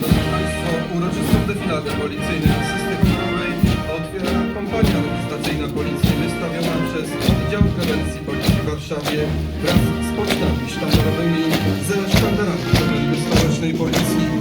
drodzy Państwo, uroczystą defiladę policyjną asysty honorowej otwiera kompania legislacyjna policji wystawiona przez Oddział Prewencji Policji w Warszawie wraz z pocztami sztandarowymi ze sztandarami Stołecznej Policji.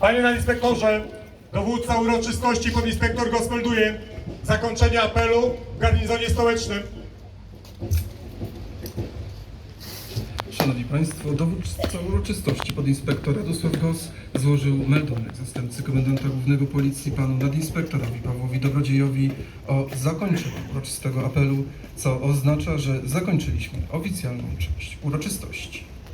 Panie nadinspektorze, dowódca uroczystości podinspektor Gospelduje zakończenie apelu w garnizonie stołecznym. Szanowni Państwo, dowódca uroczystości podinspektor Radosław Gos złożył meldunek zastępcy komendanta głównego policji panu nadinspektorowi Pawłowi Dobrodziejowi o zakończeniu uroczystego apelu, co oznacza, że zakończyliśmy oficjalną część uroczystości.